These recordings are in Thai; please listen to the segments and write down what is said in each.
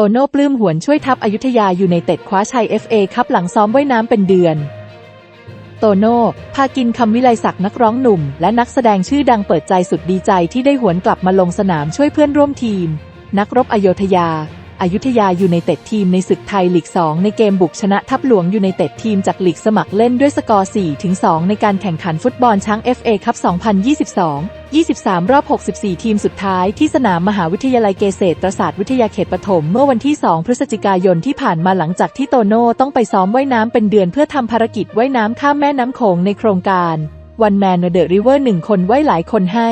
ตโน่ปลื้มหวนช่วยทัพอยุธยาอยูไนเต็ดคว้าชัย FA คัพหลังซ้อมว่ายน้ำเป็นเดือน โตโน่พากินคำวิไลศักดิ์นักร้องหนุ่ม และนักแสดงชื่อดังเปิดใจสุดดีใจที่ได้หวนกลับมาลงสนามช่วยเพื่อนร่วมทีม นักรบอโยธยาอายุทยาอยูไนเต็ดทีมในศึกไทยลีก 2 ในเกมบุกชนะทัพหลวงอยูไนเต็ดทีมจากลีกสมัครเล่นด้วยสกอร์4-2ในการแข่งขันฟุตบอลช้าง FA คัพ 2022 23 รอบ 64 ทีมสุดท้ายที่สนามมหาวิทยาลัยเกษตรศาสตร์วิทยาเขตปฐมเมื่อวันที่ 2 พฤศจิกายนที่ผ่านมาหลังจากที่โตโน่ต้องไปซ้อมว่ายน้ำเป็นเดือนเพื่อทำภารกิจว่ายน้ำข้ามแม่น้ำโขงในโครงการ One Man the River หนึ่งคนไว้หลายคนให้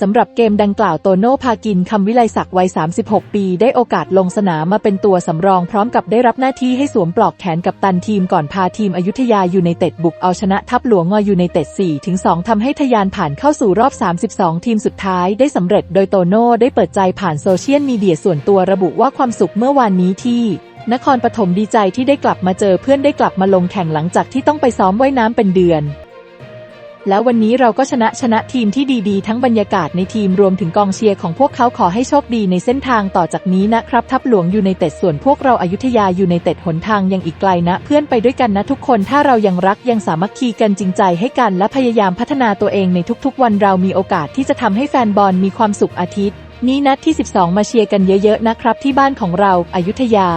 สำหรับเกมดังกล่าวโตโน่พากินคำวิไลศักดิ์วัย 36 ปี ได้โอกาสลงสนามมาเป็นตัวสำรองพร้อมกับได้รับหน้าที่ให้สวมปลอกแขนกับตันทีมก่อนพาทีมอยุธยายูไนเต็ดบุกเอาชนะทัพหลวงงอยูไนเต็ด 4-2 ทำให้ทะยานผ่านเข้าสู่รอบ 32 ทีมสุดท้ายได้สำเร็จโดยโตโน่ได้เปิดใจผ่านโซเชียลมีเดียส่วนตัวระบุว่าความสุขเมื่อวานนี้ที่นครปฐมดีใจที่ได้กลับมาเจอเพื่อนได้กลับมาลงแข่งหลังจากที่ต้องไปซ้อมว่ายน้ำเป็นเดือน แล้ววันนี้เราก็ชนะชนะทีมที่ดีๆ ทั้งบรรยากาศในทีมรวมถึงกองเชียร์ของพวกเขาขอให้โชคดีในเส้นทางต่อจากนี้นะครับ ทัพหลวงยูไนเต็ดส่วนพวกเราอายุทยายูไนเต็ดหนทางยังอีกไกลนะ เพื่อนไปด้วยกันนะทุกคนถ้าเรายังรักยังสามัคคีกันจริงใจให้กัน และพยายามพัฒนาตัวเองในทุกๆ วันเรามีโอกาสที่จะทำให้แฟนบอลมีความสุขอาทิตย์ นี้นัดที่ 12 มาเชียร์กันเยอะๆนะครับ ที่บ้านของเราอายุทยา